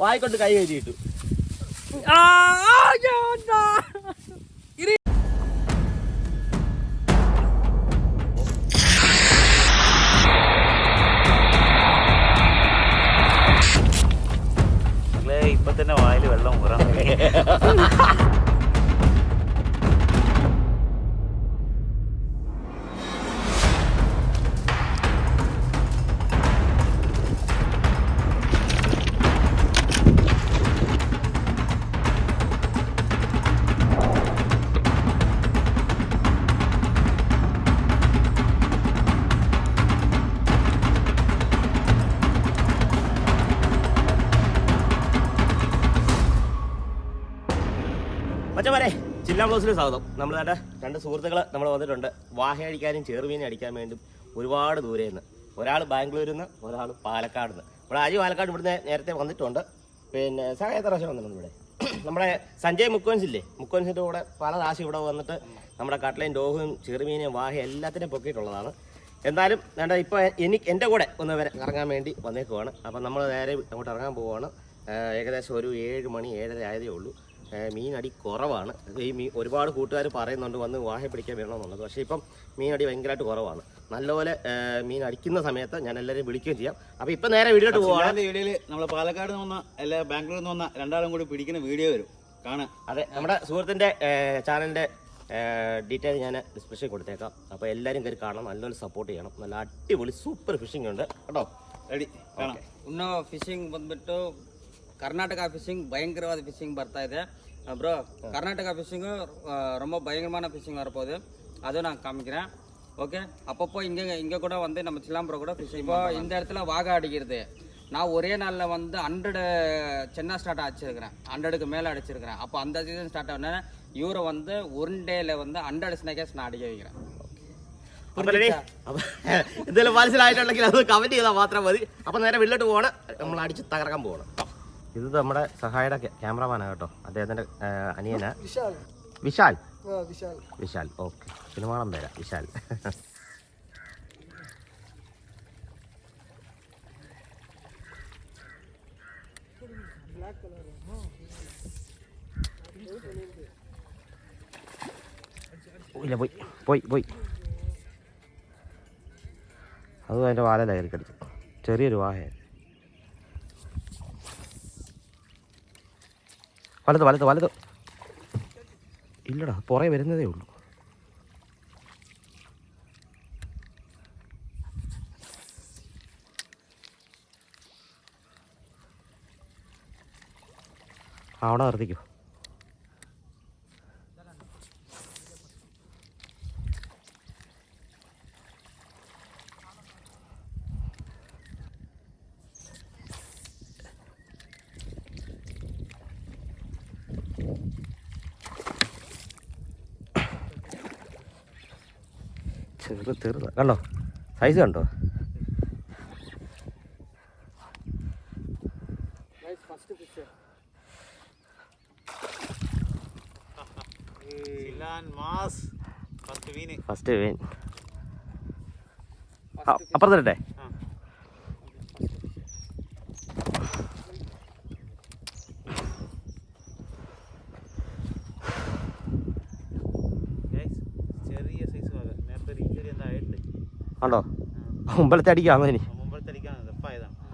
വായിക്കൊണ്ട് കൈ കയറ്റിയിട്ടു. ഇപ്പൊ തന്നെ വായിൽ വെള്ളം ഊറാൻ മച്ചമാരെ ചില്ലാ ബ്ലൗസിൽ സ്വാഗതം. നമ്മൾ വേണ്ട രണ്ട് സുഹൃത്തുക്കൾ നമ്മൾ വന്നിട്ടുണ്ട്. വാഹ അടിക്കാനും ചെറുമീനെ അടിക്കാൻ വേണ്ടി ഒരുപാട് ദൂരെ നിന്ന്. ഒരാൾ ബാംഗ്ലൂരിൽ നിന്ന് ഒരാൾ പാലക്കാട് നിന്ന്. ഇവിടെ ആജി പാലക്കാട് ഇവിടുന്ന് നേരത്തെ വന്നിട്ടുണ്ട്. പിന്നെ സഹായ എത്ര പ്രാവശ്യം വന്നിട്ടുണ്ട് ഇവിടെ. നമ്മുടെ സഞ്ജയ് മുക്കോൻസ് ഇല്ലേ മുക്കോൻസിന്റെ കൂടെ പല പ്രാവശ്യം ഇവിടെ വന്നിട്ട് നമ്മുടെ കട്ടലയും ഡോഹും ചെറുമീനെയും വാഹ എല്ലാത്തിനെയും പൊക്കിയിട്ടുള്ളതാണ്. എന്തായാലും വേണ്ട ഇപ്പോൾ എനിക്ക് എന്റെ കൂടെ ഒന്ന് വരെ ഇറങ്ങാൻ വേണ്ടി വന്നേക്കുവാണ്. അപ്പം നമ്മൾ നേരെ അങ്ങോട്ട് ഇറങ്ങാൻ പോവുകയാണ് ഏകദേശം ഒരു ഏഴ് മണി ഏഴര ആയതേ ഉള്ളൂ. മീനടി കുറവാണ്. ഈ മീ ഒരുപാട് കൂട്ടുകാർ പറയുന്നുണ്ട് വന്ന് വാഹി പിടിക്കാൻ വരണമെന്നുള്ളത്. പക്ഷേ ഇപ്പം മീനടി ഭയങ്കരമായിട്ട് കുറവാണ്. നല്ലപോലെ മീൻ അടിക്കുന്ന സമയത്ത് ഞാൻ എല്ലാവരും വിളിക്കുകയും ചെയ്യാം. അപ്പോൾ ഇപ്പം നേരെ വീട്ടിലോട്ട് പോകാം വീഡിയോയിൽ നമ്മൾ പാലക്കാട് നിന്ന് വന്ന അല്ലെ ബാംഗ്ലൂരിൽ നിന്ന് വന്ന രണ്ടാളും കൂടി പിടിക്കുന്ന വീഡിയോ വരും. കാണാം. അതെ നമ്മുടെ സുഹൃത്തിന്റെ ചാനലിന്റെ ഡീറ്റെയിൽ ഞാൻ ഡിസ്ക്രിപ്ഷൻ കൊടുത്തേക്കാം. അപ്പോൾ എല്ലാവരും കയറി കാണണം നല്ലൊരു സപ്പോർട്ട് ചെയ്യണം. നല്ല അടിപൊളി സൂപ്പർ ഫിഷിംഗ് ഉണ്ട്. കേട്ടോ? റെഡി കാണാം. ഇന്നോ ഫിഷിംഗ് വന്നിട്ട്? கர்நாடகா ಫಿಶಿಂಗ್ பயங்கரவாத ஃபிஷிங் ಬರ್ತಾ ಇದೆ ப்ரோ கர்நாடகா ஃபிஷ்ஷிங்கு ரொம்ப பயங்கரமான ஃபிஷிங் வரப்போகுது. அதுவும் நான் காமிக்கிறேன். ஓகே அப்பப்போ இங்கே இங்கே கூட வந்து நம்ம சிலாம்புரம் கூட ஃபிஷிங் இப்போ இந்த இடத்துல வாகா அடிக்கிறது. நான் ஒரே நாளில் வந்து ஹண்ட்ரடு சென்னா ஸ்டார்ட் அடிச்சிருக்கிறேன். ஹண்ட்ரடுக்கு மேலே அடிச்சிருக்கிறேன். அப்போ அந்த சீசன் ஸ்டார்ட் ஆனே இவரை வந்து ஒன் டேல வந்து ஹண்ட்ரட் ஸ்னேக்கர்ஸ் நான் அடிக்க வைக்கிறேன். ഇതിൽ മനസ്സിലായിട്ടുണ്ടെങ്കിൽ അത് കമന്റ് ചെയ്താൽ മാത്രം മതി അപ്പം நேரம் വെള്ളിലോട്ട് പോകണം நம்மளை അടിച്ച് തകർക്കാൻ പോകണം ഇത് നമ്മുടെ സഹായിയുടെ ക്യാമറമാനാണ് കേട്ടോ. അദ്ദേഹത്തിന്റെ അനിയന. വിശാൽ. വിശാൽ? വിശാൽ. ഓക്കെ. സിനിമാളം പേരാ. വിശാൽ. ഇല്ല പോയി. പോയി പോയി. അതും അതിന്റെ വാല കയറി കടിച്ചു ചെറിയൊരു വാഹ വലത് വലത് വലത്. ഇല്ലടാ പുറകെ വരുന്നതേ ഉള്ളൂ. അവിടെ നിർത്തിക്കോ. ചെറു ചെറുത. കണ്ടോ? സൈസ് കണ്ടോ? ഫസ്റ്റ് ഫിഷ് മാസ് ഫസ്റ്റ് മീന് ഫസ്റ്റ് വേൻ അപ്പുറത്തിട്ടെ ചെറിയ സൈസ് ഭാഗം നേരത്തെ ഒരു ഇഞ്ചുറി എന്താ ആയിട്ട് കണ്ടോ മുമ്പലത്തെ ഇനി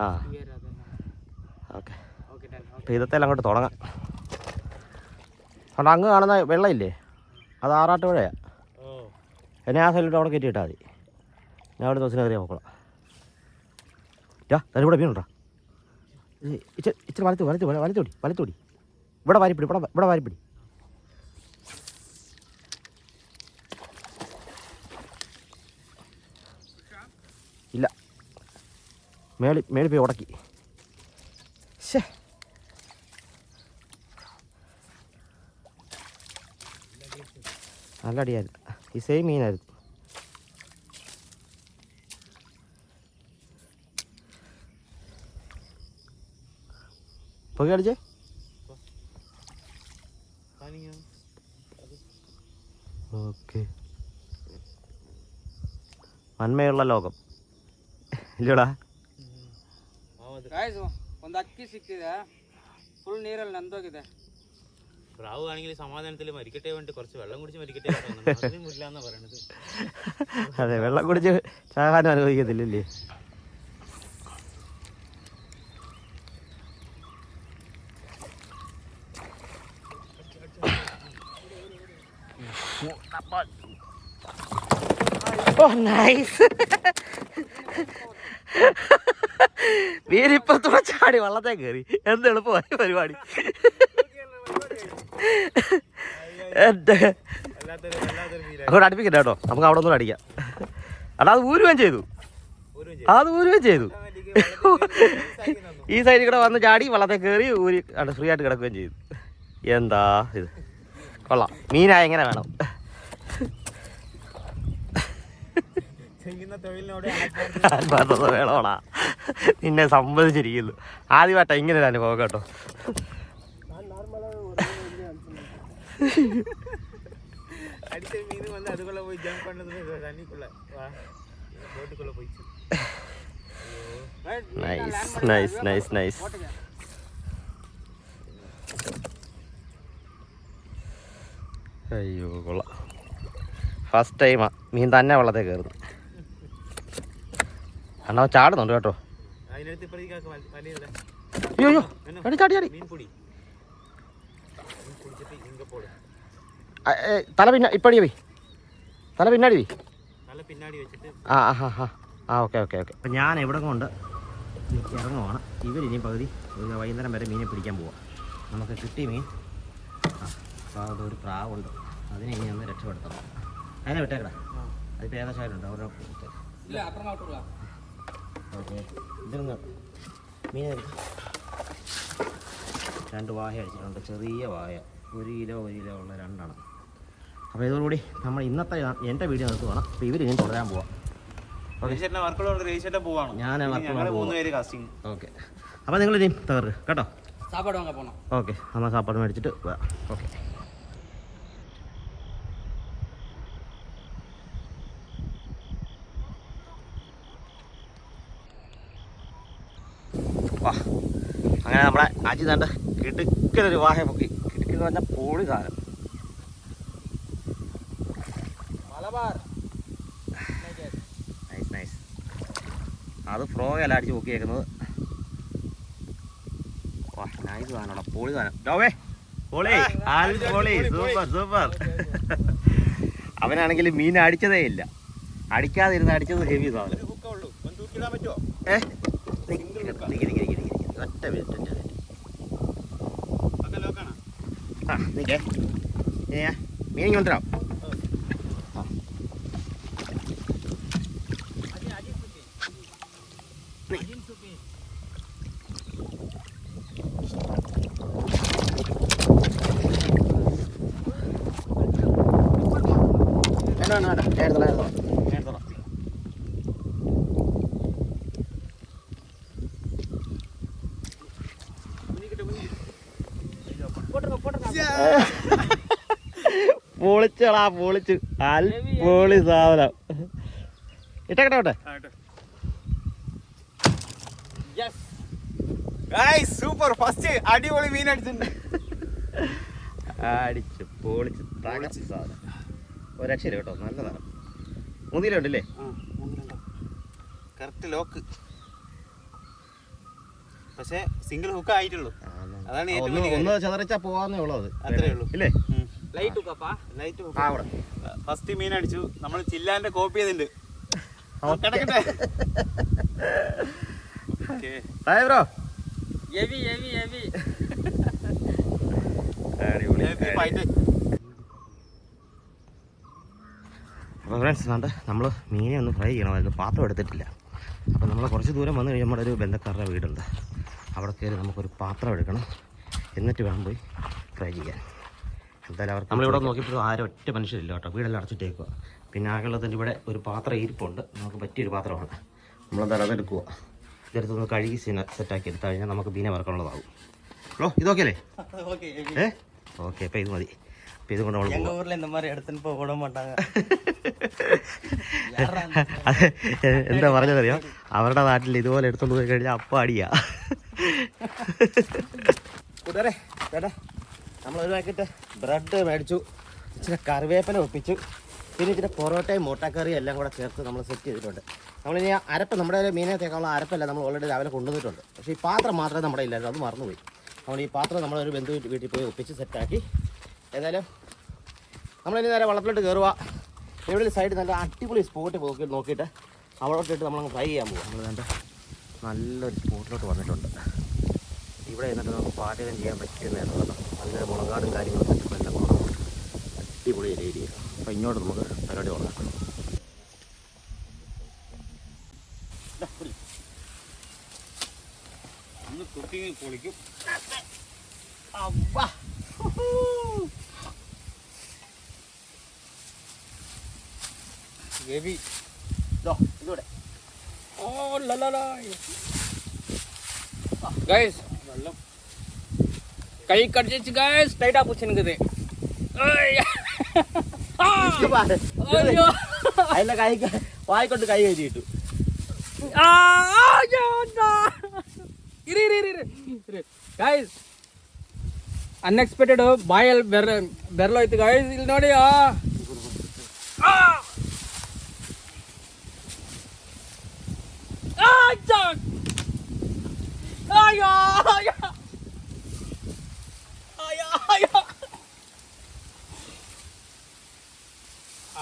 ആ. ഓക്കെ. അപ്പോൾ ഇതത്തേലും അങ്ങോട്ട് തുടങ്ങാം. കണ്ടോ അങ്ങ് കാണുന്ന വെള്ളമില്ലേ? അത് ആറാട്ട് പുഴയാണ് എന്നെ ആ സൈഡിലോട്ട് അവിടെ കയറ്റി ഇട്ടാൽ മതി. ഞാൻ അവിടെ ദിവസം കയറി നോക്കണം യാ തന്നെ ഇവിടെ വീണുണ്ടാ? ഇച്ചിരി വലത്ത് വലത്ത് വലത്തോടി വലത്തോടി. ഇവിടെ വാരിപ്പിടി ഇവിടെ ഇവിടെ വാരിപ്പിടി ഇല്ല മേളി മേളി പോയി ഉടക്കി. ശേ നല്ല അടിയായിരുന്നു. ഈ സെയിം മീനായിരുന്നു. പൊക്കെ അടിച്ചേ? ഓക്കെ. നന്മയുള്ള ലോകം. ഇല്ലടാ. ಗಾಯ್ಸ್ ಒಂದು ಅಕ್ಕಿ ಸಿಕ್ಕಿದೆ ಫುಲ್ ನೀರಲ್ಲಿ ನಂದೋಗಿದೆ പ്രാവ് ആണെങ്കിൽ സമാധാനത്തിൽ മരിക്കട്ടെ വേണ്ടി കുറച്ച് വെള്ളം കുടിച്ച് മരിക്കട്ടെ അതിനും ഇല്ല എന്നാ പറയണത് അതെ വെള്ളം കുടിച്ച് ചാകാനും അനുഭവിക്കത്തില്ലല്ലേ ഓ നൈസ് വീരിപ്പത്തൂടെ ചാടി വള്ളത്തെ കയറി. എന്ത് എളുപ്പമായി പരിപാടി. അങ്ങോട്ട് അടുപ്പിക്കട്ടെ കേട്ടോ. നമുക്ക് അവിടെ ഒന്നും അടിക്കാം. അല്ല അത് ഊരുകയും ചെയ്തു. അത് ഊരുകയും ചെയ്തു. ഈ സൈഡിൽ കൂടെ വന്ന് ചാടി വള്ളത്തെ കയറി ഊരി ഫ്രീ ആയിട്ട് കിടക്കുകയും ചെയ്തു. എന്താ ഇത്? കൊള്ളാം. മീനായ എങ്ങനെ വേണം? ആത്മാർത്ഥത വേണോടാ നിന്നെ സമ്മതിച്ചിരിക്കുന്നു ആദ്യമായിട്ടാ ഇങ്ങനെ ഒരു അനുഭവം കേട്ടോ நான் நார்மலாக ஒரு வந்து அனுப்பிச்சிருந்தேன் அடிச்ச மீன் வந்து அதுக்குள்ள போய் ஜம்ப் பண்ணது தண்ணிக்குள்ள வா போட்டுக்குள்ள போயிடுச்சு നൈസ് നൈസ് നൈസ് നൈസ് അയ്യോ കൊള്ളാം ഫസ്റ്റ് ടൈമാ മീൻ തന്നെ വെള്ളത്തിൽ കയറുന്നു അണ്ണാ ചാടുന്നുണ്ട് കേട്ടോ. തല പിന്നെ ഇപ്പടി പോയി. തല പിന്നാടി പോയി. ആ ആ ആ ആ. Okay okay okay. അപ്പം ഞാൻ എവിടെ കൊണ്ട് ഇറങ്ങുവാണ്. ഇവരിനി പകുതി വൈകുന്നേരം വരെ മീനെ പിടിക്കാൻ പോവാം. നമുക്ക് കിട്ടിയ മീൻ. ആ അപ്പോൾ അതൊരു പ്രാവുണ്ട്. അതിനെ ഇനി ഒന്ന് രക്ഷപ്പെടുത്തണം. അതിനെ വിട്ടേക്കടാ. അതിപ്പോൾ ഏകദേശം ആയിട്ടുണ്ട് അവരുടെ ഓക്കെ. ഇതിൽ മീൻ രണ്ട് വായ അടിച്ചിട്ടുണ്ട്. ചെറിയ വായ ഒരു കിലോ ഒരു കിലോ ഉള്ള രണ്ടെണ്ണം. അപ്പോൾ ഇതോടുകൂടി നമ്മൾ ഇന്നത്തെ എന്റെ വീഡിയോ നിർത്തുവാണ് അപ്പോൾ ഇവർ ഇനി തുടരാൻ പോവാം. ഞാൻ ഓക്കെ. അപ്പോൾ നിങ്ങൾ ഇനി തകർ കേട്ടോ? സാപ്പാട് ഓക്കെ. നമ്മൾ സാപ്പാട് മേടിച്ചിട്ട് ഓക്കെ. അങ്ങനെ നമ്മളെ അജി തന്റെ കിടുക്കലൊരു വാഹ പൊക്കി. കിടുക്കൽ എന്ന് പറഞ്ഞാൽ പൊളി സാധനം. അത് ഫ്രോ അല്ല അടിച്ച് പൊക്കിയേക്കുന്നത്. വാ അവനാണെങ്കിൽ മീൻ അടിച്ചതേ ഇല്ല. അടിക്കാതിരുന്ന് അടിച്ചത് ഹെവി സാധനം. ഒറ്റ മിനിറ്റ് ആ നിക്കേ. ഇനിയാ മീനിങ് കൊണ്ടുവരാം വേണ്ട വേണ്ട വേണ്ട ഞാൻ എടുത്തോളാം എടുത്തോളാം ഞാൻ എടുത്തോളാം പൊളിച്ചടാ പൊളിച്ച്. അൽപൊളി സാധനം. ഇട്ടേക്കട്ടെ எஸ் സൂപ്പർ ഫസ്റ്റ് അടിപൊളി മീൻ അടിച്ചിട്ടുണ്ട്. അടിച്ച് പൊളിച്ച് സാധനം. ഒരക്ഷരം കേട്ടോ നല്ല സാധനം. ഉണ്ടല്ലേ കറക്റ്റ് ലോക്ക് പക്ഷേ സിംഗിൾ ഹുക്ക് ആയിട്ടുള്ളൂ. ഒന്ന് ഒന്ന് ചതറിച്ചാ പോവാന്നേ ഉള്ളത് അത്രേ ഉള്ളൂ. ഇല്ലേ? ലൈറ്റ് അവിടെ. ഫസ്റ്റ് മീൻ അടിച്ചു. നമ്മൾ ചില്ലാന്റെ കോപ്പി ചെയ്തിട്ടുണ്ട്. ബ്രോ എവി എവി എവി. അപ്പോൾ ഫ്രണ്ട്സ് നാണ്ട നമ്മൾ മീനെ ഒന്ന് ഫ്രൈ ചെയ്യണമായിരുന്നു. പാത്രം എടുത്തിട്ടില്ല. അപ്പോൾ നമ്മൾ കുറച്ച് ദൂരം വന്നു കഴിഞ്ഞാൽ നമ്മുടെ ഒരു ബന്ധക്കാരുടെ വീടുണ്ട്. അവിടെ കയറി നമുക്കൊരു പാത്രം എടുക്കണം. എന്നിട്ട് വേണം പോയി ഫ്രൈ ചെയ്യാൻ. എന്തായാലും അവർക്ക് നമ്മളിവിടെ നോക്കിയപ്പോൾ ആരും ഒറ്റ മനുഷ്യരില്ല കേട്ടോ. വീടെല്ലാം അടച്ചിട്ടേക്കുക പിന്നെ ആകെയുള്ളതിന്റെ ഇവിടെ ഒരു പാത്രം ഇരിപ്പുണ്ട്. നമുക്ക് പറ്റിയൊരു പാത്രമാണ്. നമ്മളെന്തായാലും അതെടുക്കുക ഇതെടുത്തൊന്ന് കഴുകി സീന സെറ്റാക്കി എടുത്തു കഴിഞ്ഞാൽ നമുക്ക് ബീന വറക്കാനുള്ളതാകും ഹലോ ഇതൊക്കെ അല്ലേ? ഏ? ഓക്കെ അപ്പോൾ ഇത് മതി. അപ്പോൾ ഇത് കൊണ്ട് നമ്മൾ எங்க ஊர்ல இந்த மாதிரி இடத்துன்னு போக விட மாட்டாங்க അത് എന്താ പറഞ്ഞതറിയോ അവരുടെ നാട്ടിൽ ഇതുപോലെ എടുത്തോണ്ട് പോയി കഴിഞ്ഞാൽ അപ്പം അടിയാ കൂട്ടുകാരെ ചേട്ടാ നമ്മൾ ഒരു പാക്കറ്റ് ബ്രെഡ് മേടിച്ചു ഇച്ചിരി കറിവേപ്പില ഒപ്പിച്ചു പിന്നെ ഇച്ചിരി പൊറോട്ടയും മുട്ടക്കറിയും എല്ലാം കൂടെ ചേർത്ത് നമ്മൾ സെറ്റ് ചെയ്തിട്ടുണ്ട് നമ്മളിനി ആ അരപ്പ് നമ്മുടെ കയ്യില് മീനകത്തേക്കുള്ള അരപ്പല്ല നമ്മൾ ഓൾറെഡി രാവിലെ കൊണ്ടുവന്നിട്ടുണ്ട് പക്ഷേ ഈ പാത്രം മാത്രമേ നമ്മുടെ ഇല്ലായിരുന്നു അത് മറന്നുപോയി നമ്മൾ ഈ പാത്രം നമ്മളൊരു ബന്ധു വീട്ടിൽ പോയി ഒപ്പിച്ച് സെറ്റാക്കി ഏതായാലും നമ്മളിനി നേരെ വള്ളത്തിലോട്ട് കയറുക ഇവിടെ സൈഡിൽ സൈഡ് നല്ല അടിപൊളി സ്പോട്ട് നോക്കി നോക്കിയിട്ട് അവിടോട്ടിട്ട് നമ്മളങ്ങ് ഫ്രൈ ചെയ്യാൻ പോകും നമ്മൾ വേണ്ട നല്ലൊരു സ്പോട്ടിലോട്ട് വന്നിട്ടുണ്ട്. ഇവിടെ നിന്നിട്ട് നമുക്ക് പാചകം ചെയ്യാൻ പറ്റുന്നതാണ് നല്ല മുളകാടും കാര്യങ്ങളും നല്ല എല്ലാം അടിപൊളി ഏരിയ അപ്പോൾ ഇങ്ങോട്ട് നമുക്ക് പരിപാടി തുടങ്ങാം. ഒന്ന് കുക്കിംഗ് പൊളിക്കും Heavy. Loh, itu deh. Oh, la la la. Guys, ಕೈ ಕಟ್ చేసి గైస్ టైట్ ఆఫ్ వచ్చింది కదా అయ్యో అయినా కాయ వాయి కొట్టు కాయ ఇది ఇటు ಗಾಯ್ಸ್ ಅನ್ಎಕ್ಸ್ಪೆಕ್ಟೆಡ್ ಬಾಯಲ್ಲಿ ಬೆರ್ ಬೆರಳೋಯ್ತು ಗಾಯ್ಸ್ ಇಲ್ಲಿ ನೋಡಿ Isaac! Ayo! Ayo! Ayo! Ayo!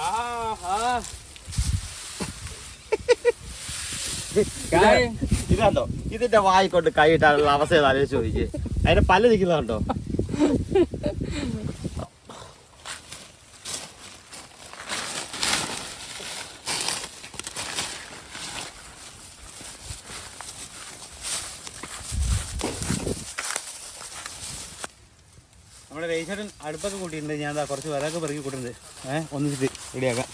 ആഹാ ഇതാണ്ടോ ഇതിന്റെ വായിക്കൊണ്ട് കൈ കൈയിട്ടാനുള്ള അവസ്ഥ ആലോചിച്ച് ചോദിക്കേ അതിന്റെ പല നിൽക്കുന്നതാണ്ടോ ദാ കുറച്ച് വിറകൊക്കെ പെറുക്കി കൂട്ടുന്നുണ്ട് ഏഹ് ഒന്നിച്ചിട്ട് റെഡിയാക്കാം.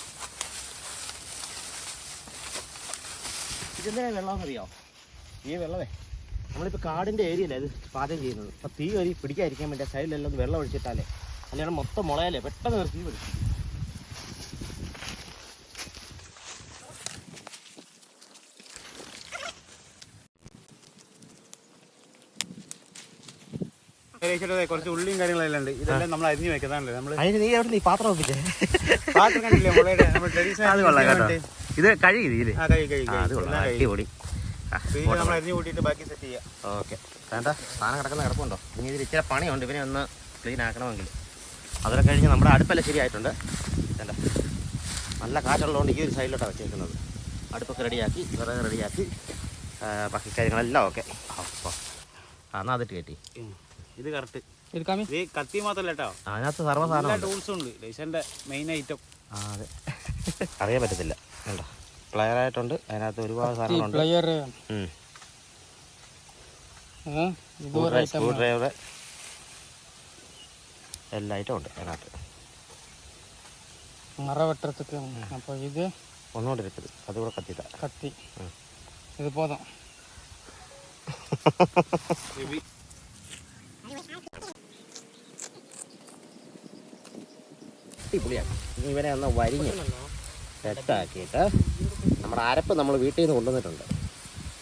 ഇതെന്തിനാ വെള്ളം അറിയോ? ഈ വെള്ളമേ. നമ്മളിപ്പോൾ കാടിന്റെ ഏരിയയിലേ ഇത് പാചകം ചെയ്യുന്നത്. അപ്പം തീ വരി പിടിക്കാതിരിക്കാൻ വേണ്ടി സൈഡിലെല്ലാം വെള്ളം ഒഴിച്ചിട്ടാലേ. അല്ലെങ്കിൽ മൊത്തം മുളയല്ലേ പെട്ടെന്ന് തീ പിടിക്കും. രജിച്ചേട്ടൻ കുറച്ച് ഉള്ളിയും കാര്യങ്ങളെല്ലാം ഉണ്ട്. ഇതെല്ലാം നമ്മൾ അരിഞ്ഞു വെക്കുന്നതാണല്ലേ നമ്മൾ അതിന് നീ എവിടെ നീ പാത്രം ഒപ്പിച്ചേ പാത്രം കണ്ടില്ലേ മുളയുടെ നമ്മൾ ട്രഡീഷണൽ കേട്ടോ. ഇത് കഴുകി ഇതില്ലേ ആ കഴുകി കഴുകി അത് കൊള്ളാം. അടിപൊളി. നമ്മൾ അരിഞ്ഞു കൂട്ടിയിട്ട് ബാക്കി സെറ്റ് ചെയ്യാം. ഓക്കെ. വേണ്ട സാധനം കിടക്കുന്ന കിടപ്പുണ്ടോ? ഇനി ഇതിൽ ഇച്ചിരി പണിയുണ്ട്. ഇവനെ ഒന്ന് ക്ലീൻ ആക്കണമെങ്കിൽ. അതൊക്കെ കഴിഞ്ഞ് നമ്മുടെ അടുപ്പെല്ലാം ശരിയായിട്ടുണ്ട്. വേണ്ട. നല്ല കാറ്റുള്ളതുകൊണ്ട് ഈ ഒരു സൈഡിലോട്ടാണ് വെച്ചേക്കുന്നത്. അടുപ്പൊക്കെ റെഡിയാക്കി വിറക് റെഡിയാക്കി ബാക്കി കാര്യങ്ങളെല്ലാം ഓക്കെ. അപ്പോൾ എന്നാൽ അതിട്ട് കയറ്റി ഇത് കറക്റ്റ് എടുക്കാമേ? ഇത് കത്തി മാത്രല്ല കേട്ടോ. അതിനകത്ത് സർവ എല്ലാ സാധനം ടൂൾസും ഉണ്ട്. ലൈസന്റെ മെയിൻ ഐറ്റം ആ അതെ. അറിയാൻ പറ്റത്തില്ല. കണ്ടോ? പ്ലെയർ ആയിട്ടുണ്ട്. അതിനകത്ത് ഒരുപാട് സാധനങ്ങളുണ്ട്. പ്ലെയർ ഉം. സ്ക്രൂ ഇതുവരെ ഡ്രൈവർ എല്ലാ ഐറ്റം ഉണ്ട് അതിനകത്ത്. മറ വെട്ടത്തുക്ക് അപ്പോൾ ഇത് ഒന്നുകൊണ്ട് ഇരിക്കരുത് അതുകൂടെ കത്തിയിട്ട. കത്തി. ഇത് പോതും. അടിപൊളിയാണ് ഇനി ഇവനെ ഒന്ന് വരിഞ്ഞ് സെറ്റാക്കിയിട്ട് നമ്മുടെ അരപ്പ് നമ്മൾ വീട്ടിൽ നിന്ന് കൊണ്ടുവന്നിട്ടുണ്ട്.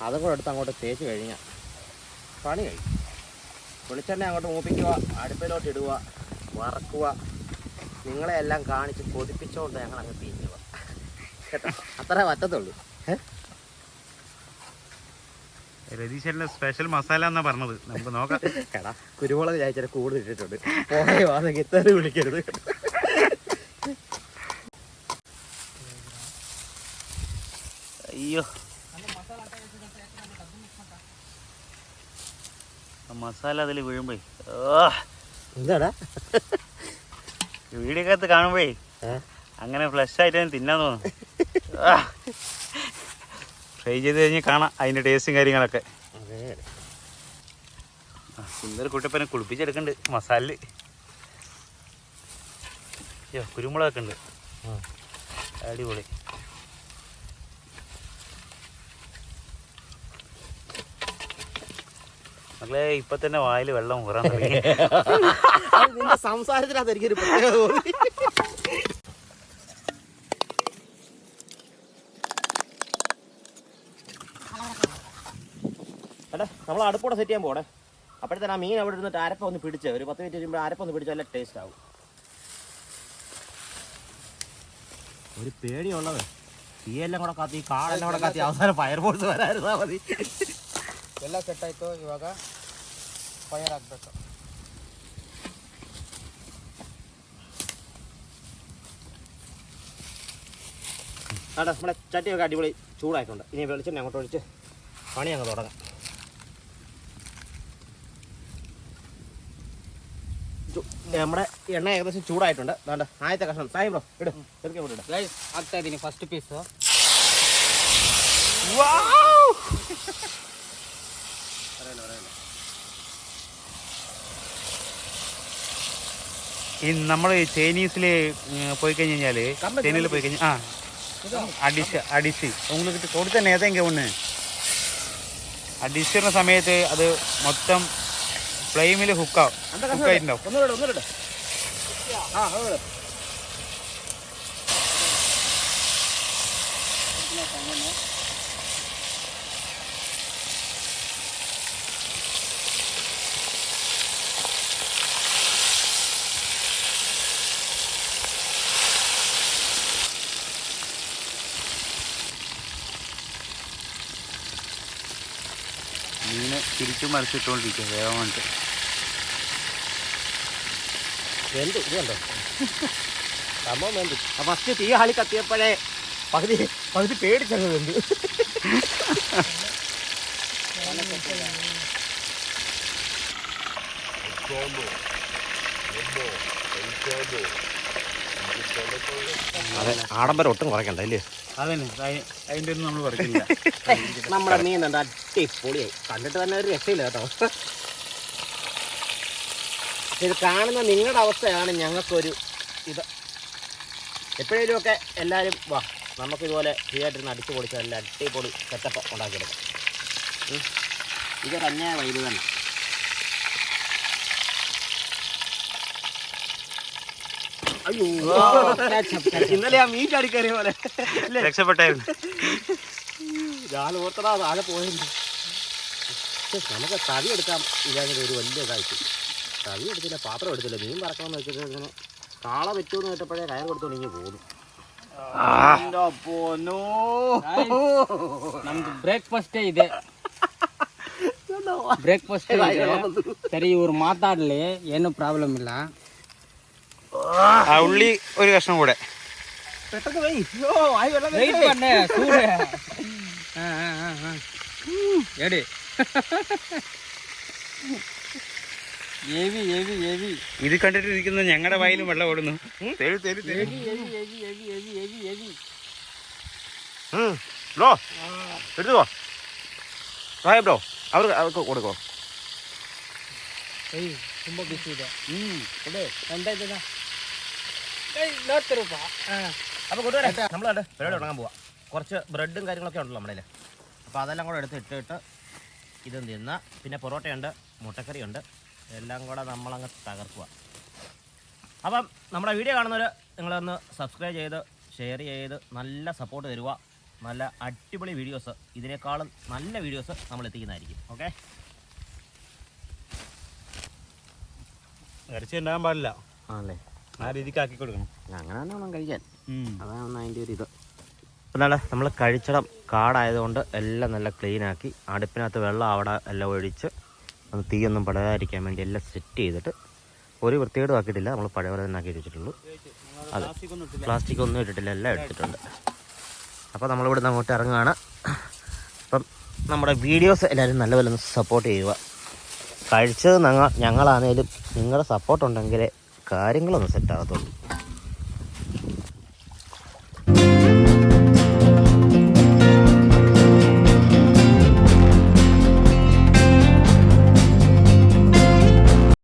അതും കൂടെ എടുത്ത് അങ്ങോട്ട് തേച്ച് കഴിഞ്ഞാൽ പണി കഴിഞ്ഞു വെളിച്ചെണ്ണ അങ്ങോട്ട് മൂപ്പിക്കുക അടുപ്പിലോട്ട് ഇടുക വറക്കുക. നിങ്ങളെ എല്ലാം കാണിച്ച് കൊതിപ്പിച്ചുകൊണ്ട് ഞങ്ങൾ അങ്ങ് തീരുക കേട്ടോ? അത്രേ പറ്റത്തുള്ളൂ. രതീശന്റെ സ്പെഷ്യൽ മസാല എന്നാ പറഞ്ഞത്. നമുക്ക് നോക്കാം. എടാ കുരുമുളക് ചായച്ചിട്ട് കൂടുതൽ ഇട്ടിട്ടുണ്ട്. പോയ വാണെങ്കിൽ ഇത്തരം വിളിക്കരുത് അയ്യോ. മസാല അതിൽ വീഴുമ്പോഴേ. എന്താടാ? അകത്ത് കാണുമ്പോഴേ? അങ്ങനെ ഫ്ലഷ് ആയിട്ട് തന്നെ തിന്നാൻ തോന്നും. ഫ്രൈ ചെയ്ത് കഴിഞ്ഞ് കാണാം അതിന്റെ ടേസ്റ്റും കാര്യങ്ങളൊക്കെ. സുന്ദര കുട്ടിപ്പനെ കുളിപ്പിച്ചെടുക്കുന്നുണ്ട് മസാലയിൽ. അയ്യോ കുരുമുളകൊക്കെ ഉണ്ട്. അടിപൊളി. മക്കളെ ഇപ്പൊ തന്നെ വായിൽ വെള്ളം ഊറാൻ തുടങ്ങി. അത് നിന്റെ സംസാരത്തിനകത്ത് എനിക്കൊരു പ്രത്യേകത തോന്നി. എടാ നമ്മൾ അടുപ്പോടെ സെറ്റ് ചെയ്യാൻ പോടെ അപ്പോഴത്തേന് ആ മീൻ അവിടെ ഇരുന്നിട്ട് അരപ്പ ഒന്ന് പിടിച്ച് ഒരു പത്ത് മിനിറ്റ് കഴിയുമ്പോൾ അരപ്പ ഒന്ന് പിടിച്ച് നല്ല ടേസ്റ്റ് ആവും. ഒരു പേടിയുള്ളത് തീയെല്ലാം കൂടെ കാത്തി കാടെല്ലാം കൂടെ കാത്തി അവസാനം ഫയർ ഫോഴ്സ് വരായിരുന്നാ മതി. ಎಲ್ಲ ಸೆಟ್ ಆಯಿತು ಇವಾಗ ಫೈರ್ ಹಾಕ್ಬೇಕು ആടാ നമ്മുടെ ചട്ടിയൊക്കെ അടിപൊളി ചൂടായിട്ടുണ്ട് ഇനി വെളിച്ചെണ്ണ അങ്ങോട്ട് ഒഴിച്ച് പണി അങ്ങ് തുടങ്ങാം ചു- നമ്മുടെ എണ്ണ ഏകദേശം ചൂടായിട്ടുണ്ട് വേണ്ട ആദ്യത്തെ കഷ്ണം സായി ബ്രോ ഇട് എടുക്കാൻ വിട്ടിട ಗೈಸ್ ಹಾಕ್ತಾ ಇದ್ದೀನಿ ಫಸ್ಟ್ ഈ നമ്മൾ ചൈനീസിൽ പോയി കഴിഞ്ഞാൽ ചൈനയിൽ പോയി കഴിഞ്ഞാൽ ആ അടിച്ച് അടിച്ച്. ഉങ്ങൾക്ക് കൊടുത്തന്നെ നേതെങ്കിൽ ഒന്ന് അടിച്ചിരുന്ന സമയത്ത് അത് മൊത്തം ഫ്ലെയിമിൽ ഹുക്കാവും ഹുക്കായിട്ടുണ്ടാവും. മീനെ തിരിച്ചു മറിച്ചിട്ടുകൊണ്ടിരിക്കുക വേഗം വന്നിട്ട്. വെന്തു ഇത് കണ്ടോ? സംഭവം വെന്തു ആ ഫസ്റ്റ് തീ ഹാളി കത്തിയപ്പോഴേ പകുതി പകുതി പേടിച്ചങ്ങ് വെന്തു അതെ ആഡംബരം ഒട്ടും കുറയ്ക്കണ്ട അല്ലേ അതന്നെ. ഒന്നും നമ്മൾ പറയില്ല നമ്മുടെ മീൻ എന്താ അടിപൊളിയായി. കണ്ടിട്ട് തന്നെ ഒരു രക്ഷയില്ല കേട്ടോ. ഇത് കാണുന്ന നിങ്ങളുടെ അവസ്ഥയാണ് ഞങ്ങൾക്കൊരു ഇത്. എപ്പോഴേലും ഒക്കെ എല്ലാവരും വാ നമുക്കിതുപോലെ ഫ്രീ ആയിട്ടിരുന്ന് അടിച്ചു പൊളിച്ച് നല്ല അടിപൊളി സെറ്റപ്പ് ഉണ്ടാക്കിയെടുക്കാം. ഇതൊരു അന്യായ വൈദ്യുതി ഇന്നലെ ആ മീൻ ചാടിക്കയറിയ പോലെ അല്ലേ രക്ഷപ്പെട്ടായിരുന്നു ഞാൻ ഓർത്തടാ താഴെ പോയിട്ടുണ്ട് പക്ഷെ നമുക്ക് തവി എടുക്കാം ഇല്ലാതെ ഒരു വലിയ ഇതായിട്ട് തവി എടുത്തില്ല പാത്രം എടുത്തില്ല മീൻ പറക്കണമെന്ന് വെച്ചിട്ട് ഇങ്ങനെ കാള പറ്റുമെന്ന് കേട്ടപ്പോഴേ കയർ കൊടുത്തോണ്ട് ഇങ്ങനെ പോകുന്നു എൻ്റെ പൊന്നോ. ನಮ್ದು ಬ್ರೇಕ್ಫಾಸ್ಟೇ ಇದೆ ಬ್ರೇಕ್ಫಾಸ್ಟ್ ಇದೆ ಸರಿ ಇವ್ರು ಮಾತಾಡ್ಲಿ ಏನು ಪ್ರಾಬ್ಲಮ್ ಇಲ್ಲ ആ ഉള്ളി ഒരു കഷ്ണം കൂടെ. ഇത് കണ്ടിട്ടിരിക്കുന്ന ഞങ്ങളുടെ വായിലും വെള്ളം ഓടുന്നു. തേടി തേടി അവർക്ക് അവർക്ക് കൊടുക്കോ. ഏയ് ತುಂಬ ഇരുപത്തി രൂപ. അപ്പോൾ കൂട്ടുകാരെ നമ്മൾ കണ്ട്? പരിപാടി തുടങ്ങാൻ പോവാം. കുറച്ച് ബ്രെഡും കാര്യങ്ങളൊക്കെ ഉണ്ടല്ലോ നമ്മുടെ അപ്പോൾ അതെല്ലാം കൂടെ എടുത്ത് ഇട്ടിട്ട് ഇതും തിന്ന. പിന്നെ പൊറോട്ടയുണ്ട് മുട്ടക്കറിയുണ്ട്. എല്ലാം കൂടെ നമ്മളങ്ങ് തകർക്കുക അപ്പം നമ്മുടെ വീഡിയോ കാണുന്നവർ നിങ്ങളൊന്ന് സബ്സ്ക്രൈബ് ചെയ്ത് ഷെയർ ചെയ്ത് നല്ല സപ്പോർട്ട് തരുക നല്ല അടിപൊളി വീഡിയോസ് ഇതിനേക്കാളും നല്ല വീഡിയോസ് നമ്മൾ എത്തിക്കുന്നതായിരിക്കും. ഓക്കെ ഇറച്ചി ഉണ്ടാകാൻ പാടില്ല. ആണല്ലേ? ആ രീതിക്ക് ആക്കി കൊടുക്കണം. അങ്ങനെ തന്നെ വേണം കഴിക്കാൻ അതാണ് അതിന്റെ ഒരു ഇത്. എന്താണ് നമ്മൾ കഴിച്ചടം കാടായതുകൊണ്ട് എല്ലാം നല്ല ക്ലീൻ ആക്കി അടുപ്പിനകത്ത് വെള്ളം അവിടെ എല്ലാം ഒഴിച്ച് ഒന്ന് തീയൊന്നും പടരാതിരിക്കാൻ വേണ്ടി എല്ലാം സെറ്റ് ചെയ്തിട്ട് ഒരു വൃത്തികേടും ആക്കിയിട്ടില്ല. നമ്മൾ പഴയ പോലെ തന്നെ ആക്കി വെച്ചിട്ടുള്ളൂ. അതെ. പ്ലാസ്റ്റിക് ഒന്നും ഇട്ടിട്ടില്ല. എല്ലാം എടുത്തിട്ടുണ്ട്. അപ്പോൾ നമ്മളിവിടുന്ന് അങ്ങോട്ട് ഇറങ്ങുകയാണ്. അപ്പം നമ്മുടെ വീഡിയോസ് എല്ലാവരും നല്ലപോലെ ഒന്ന് സപ്പോർട്ട് ചെയ്യുക. കഴിച്ചത് ഞങ്ങൾ ഞങ്ങളാണേലും നിങ്ങളുടെ സപ്പോർട്ട് ഉണ്ടെങ്കിലേ കാര്യങ്ങളൊന്ന് സെറ്റ് ആകത്തുള്ളൂ.